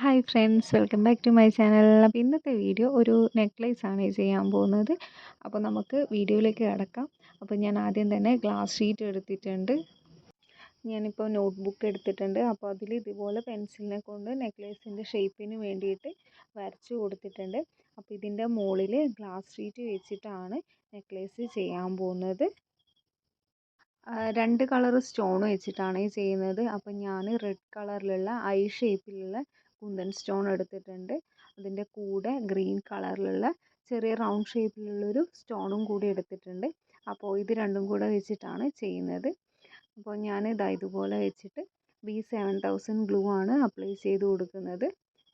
Hi friends welcome back to my channel. അപ്പോൾ ഇന്നത്തെ video ഒരു നെക്ലേസ് ആണ് ചെയ്യാൻ പോകുന്നത്. അപ്പോൾ നമുക്ക് വീഡിയോയിലേക്ക് കിടക്കാം. അപ്പോൾ ഞാൻ ആദ്യം തന്നെ ഗ്ലാസ് ഷീറ്റ് എടുത്തിട്ടുണ്ട്. ഞാനിപ്പോൾ നോട്ട്ബുക്ക് എടുത്തിട്ടുണ്ട്. അപ്പോൾ അതിൽ ഇതുപോലെ പെൻസിലിനെ കൊണ്ട് നെക്ലേസിന്റെ ഷേപ്പിന് വേണ്ടിയിട്ട് വരച്ച് കൊടുത്തിട്ടുണ്ട്. അപ്പോൾ ഇതിന്റെ മുകളിൽ ഗ്ലാസ് ഷീറ്റ് വെച്ചിട്ടാണ് നെക്ലേസ് ചെയ്യാൻ പോകുന്നത്. രണ്ട് കളർ സ്റ്റോൺ വെച്ചിട്ടാണ് ചെയ്യുന്നത്. അപ്പോൾ ഞാൻ റെഡ് കളറിലുള്ള ഐ ഷേപ്പിലുള്ള കുന്തൻ സ്റ്റോൺ എടുത്തിട്ടുണ്ട്. അതിന്റെ കൂടെ ഗ്രീൻ കളറിലുള്ള ചെറിയ റൗണ്ട് ഷേപ്പിലുള്ളൊരു സ്റ്റോണും കൂടി എടുത്തിട്ടുണ്ട്. അപ്പോൾ ഇത് രണ്ടും കൂടെ വെച്ചിട്ടാണ് ചെയ്യുന്നത്. അപ്പോൾ ഞാൻ ഇതാ ഇതുപോലെ വെച്ചിട്ട് ബി സെവൻ തൗസൻഡ് ഗ്ലൂ ആണ് അപ്ലൈ ചെയ്ത് കൊടുക്കുന്നത്.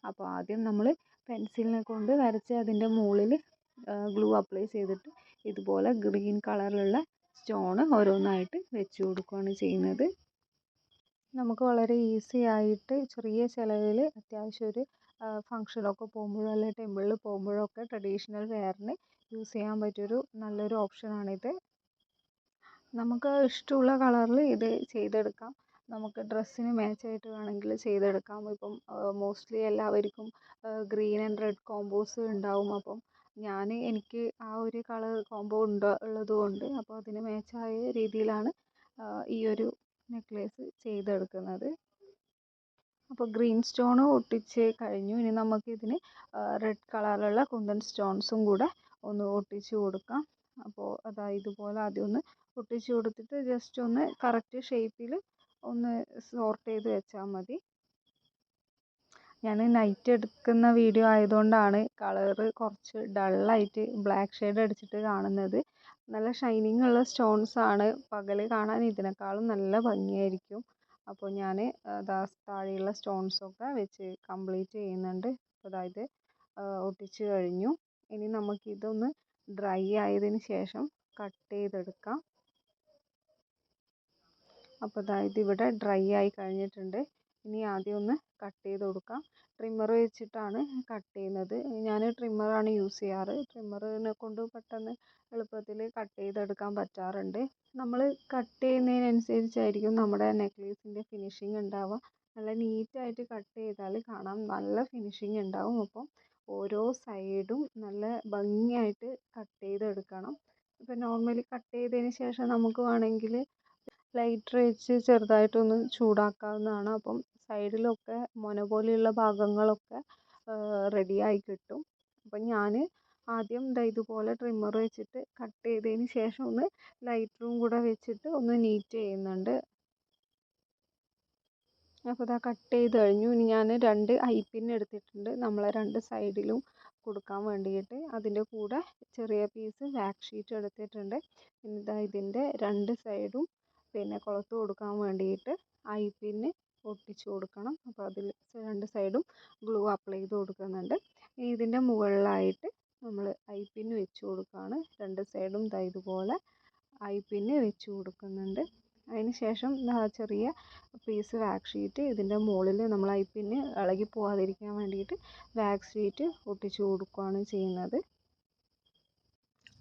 അപ്പോൾ ആദ്യം നമ്മൾ പെൻസിലിനെ കൊണ്ട് വരച്ച് അതിന്റെ മുകളിൽ ഗ്ലൂ അപ്ലൈ ചെയ്തിട്ട് ഇതുപോലെ ഗ്രീൻ കളറിലുള്ള സ്റ്റോൺ ഓരോന്നായിട്ട് വെച്ച് കൊടുക്കുകയാണ് ചെയ്യുന്നത്. നമുക്ക് വളരെ ഈസി ആയിട്ട് ചെറിയ ചിലവിൽ അത്യാവശ്യം ഒരു ഫംഗ്ഷനൊക്കെ പോകുമ്പോഴോ അല്ലെങ്കിൽ ടെമ്പിളിൽ പോകുമ്പോഴോ ഒക്കെ ട്രഡീഷണൽ വെയറിന് യൂസ് ചെയ്യാൻ പറ്റിയൊരു നല്ലൊരു ഓപ്ഷനാണിത്. നമുക്ക് ഇഷ്ടമുള്ള കളറിൽ ഇത് ചെയ്തെടുക്കാം. നമുക്ക് ഡ്രസ്സിന് മാച്ചായിട്ട് വേണമെങ്കിൽ ചെയ്തെടുക്കാം. ഇപ്പം മോസ്റ്റ്ലി എല്ലാവർക്കും ഗ്രീൻ ആൻഡ് റെഡ് കോംബോസ് ഉണ്ടാവും. അപ്പം ഞാൻ എനിക്ക് ആ ഒരു കളർ കോംബോ ഉണ്ട് ഉള്ളതുകൊണ്ട് അപ്പോൾ അതിന് മാച്ചായ രീതിയിലാണ് ഈ ഒരു നെക്ലേസ് ചെയ്തെടുക്കുന്നത്. അപ്പോൾ ഗ്രീൻ സ്റ്റോൺ ഒട്ടിച്ച് കഴിഞ്ഞു. ഇനി നമുക്കിതിന് റെഡ് കളറിലുള്ള കുന്തൻ സ്റ്റോൺസും കൂടെ ഒന്ന് ഒട്ടിച്ച് കൊടുക്കാം. അപ്പോൾ അതാ ഇതുപോലെ ആദ്യം ഒന്ന് ഒട്ടിച്ച് കൊടുത്തിട്ട് ജസ്റ്റ് ഒന്ന് കറക്റ്റ് ഷേപ്പിൽ ഒന്ന് സോർട്ട് ചെയ്ത് വെച്ചാൽ മതി. ഞാൻ നൈറ്റ് എടുക്കുന്ന വീഡിയോ ആയതുകൊണ്ടാണ് കളറ് കുറച്ച് ഡള്ളായിട്ട് ബ്ലാക്ക് ഷെയ്ഡ് അടിച്ചിട്ട് കാണുന്നത്. നല്ല ഷൈനിങ് ഉള്ള സ്റ്റോൺസ് ആണ്. പകൽ കാണാൻ ഇതിനേക്കാളും നല്ല ഭംഗിയായിരിക്കും. അപ്പോൾ ഞാൻ ദാ താഴെയുള്ള സ്റ്റോൺസൊക്കെ വെച്ച് കംപ്ലീറ്റ് ചെയ്യുന്നുണ്ട്. അതായത് ഒട്ടിച്ച് കഴിഞ്ഞു. ഇനി നമുക്കിതൊന്ന് ഡ്രൈ ആയതിന് ശേഷം കട്ട് ചെയ്തെടുക്കാം. അപ്പോൾ അതായത് ഇവിടെ ഡ്രൈ ആയി കഴിഞ്ഞിട്ടുണ്ട്. ഇനി ആദ്യം ഒന്ന് കട്ട് ചെയ്ത് കൊടുക്കാം. ട്രിമ്മർ വെച്ചിട്ടാണ് കട്ട് ചെയ്യുന്നത്. ഞാൻ ട്രിമ്മറാണ് യൂസ് ചെയ്യാറ്. ട്രിമ്മറിനെ കൊണ്ട് പെട്ടെന്ന് എളുപ്പത്തിൽ കട്ട് ചെയ്തെടുക്കാൻ പറ്റാറുണ്ട്. നമ്മൾ കട്ട് ചെയ്യുന്നതിനനുസരിച്ചായിരിക്കും നമ്മുടെ നെക്ലേസിന്റെ ഫിനിഷിംഗ് ഉണ്ടാവുക. നല്ല നീറ്റായിട്ട് കട്ട് ചെയ്താൽ കാണാൻ നല്ല ഫിനിഷിംഗ് ഉണ്ടാവും. അപ്പം ഓരോ സൈഡും നല്ല ഭംഗിയായിട്ട് കട്ട് ചെയ്തെടുക്കണം. ഇപ്പം നോർമലി കട്ട് ചെയ്തതിന് ശേഷം നമുക്ക് വേണമെങ്കിൽ ലൈറ്റർ വെച്ച് ചെറുതായിട്ടൊന്ന് ചൂടാക്കാവുന്നതാണ്. അപ്പം സൈഡിലൊക്കെ മൊന പോലെയുള്ള ഭാഗങ്ങളൊക്കെ റെഡിയായി കിട്ടും. അപ്പം ഞാൻ ആദ്യം ദാ ഇതുപോലെ ട്രിമ്മർ വെച്ചിട്ട് കട്ട് ചെയ്തതിന് ശേഷം ഒന്ന് ലൈറ്ററും കൂടെ വെച്ചിട്ട് ഒന്ന് നീറ്റ് ചെയ്യുന്നുണ്ട്. അപ്പോൾ ഇതാ കട്ട് ചെയ്ത് കഴിഞ്ഞു. ഇനി ഞാൻ രണ്ട് ഐ പിൻ എടുത്തിട്ടുണ്ട്. നമ്മളെ രണ്ട് സൈഡിലും കൊടുക്കാൻ വേണ്ടിയിട്ട്. അതിന്റെ കൂടെ ചെറിയ പീസ് വാക്സ് ഷീറ്റ് എടുത്തിട്ടുണ്ട്. ഇതാ ഇതിന്റെ രണ്ട് സൈഡും പിന്നെ കുളത്ത് കൊടുക്കാൻ വേണ്ടിയിട്ട് ഐ പിന്ന് ഒട്ടിച്ച് കൊടുക്കണം. അപ്പോൾ അതിൽ രണ്ട് സൈഡും ഗ്ലൂ അപ്ലൈ ചെയ്ത് കൊടുക്കുന്നുണ്ട്. ഇനി ഇതിന്റെ മുകളിലായിട്ട് നമ്മൾ ഐ പിന്ന് വെച്ച് കൊടുക്കുകയാണ്. രണ്ട് സൈഡും ദാ ഇതുപോലെ ഐ പിന്ന് വെച്ച് കൊടുക്കുന്നുണ്ട്. അതിന് ശേഷം ചെറിയ പീസ് വാക്സ് ഷീറ്റ് ഇതിന്റെ മുകളിൽ നമ്മൾ ഐ പിന്ന് ഇളകി പോകാതിരിക്കാൻ വേണ്ടിയിട്ട് വാക്സ് ഷീറ്റ് ഒട്ടിച്ച് കൊടുക്കുകയാണ് ചെയ്യുന്നത്.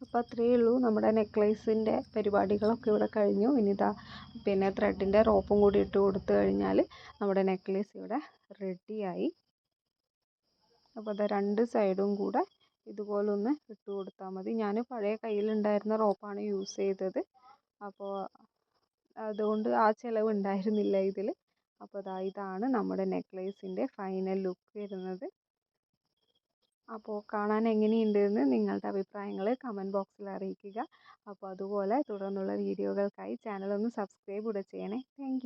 അപ്പോൾ അത്രയേ ഉള്ളൂ നമ്മുടെ നെക്ലേസിന്റെ പരിപാടികളൊക്കെ ഇവിടെ കഴിഞ്ഞു. ഇനി ഇതാ പിന്നെ ത്രെഡിന്റെ റോപ്പും കൂടി ഇട്ട് കൊടുത്തു കഴിഞ്ഞാൽ നമ്മുടെ നെക്ലേസ് ഇവിടെ റെഡിയായി അപ്പോൾ അത് രണ്ട് സൈഡും കൂടെ ഇതുപോലെ ഒന്ന് ഇട്ട് കൊടുത്താൽ മതി. ഞാൻ പഴയ കയ്യിലുണ്ടായിരുന്ന റോപ്പാണ് യൂസ് ചെയ്തത്. അപ്പോൾ അതുകൊണ്ട് ആ ചിലവ് ഉണ്ടായിരുന്നില്ല ഇതിൽ അപ്പോൾ അതാ ഇതാണ് നമ്മുടെ നെക്ലേസിന്റെ ഫൈനൽ ലുക്ക് വരുന്നത്. അപ്പോൾ കാണാൻ എങ്ങനെയുണ്ടെന്ന് നിങ്ങളുടെ അഭിപ്രായങ്ങൾ കമന്റ് ബോക്സിൽ അറിയിക്കുക. അപ്പോൾ അതുപോലെ തുടർന്നുള്ള വീഡിയോകൾക്കായി ചാനൽ ഒന്ന് സബ്സ്ക്രൈബ് കൂടെ ചെയ്യണേ. താങ്ക്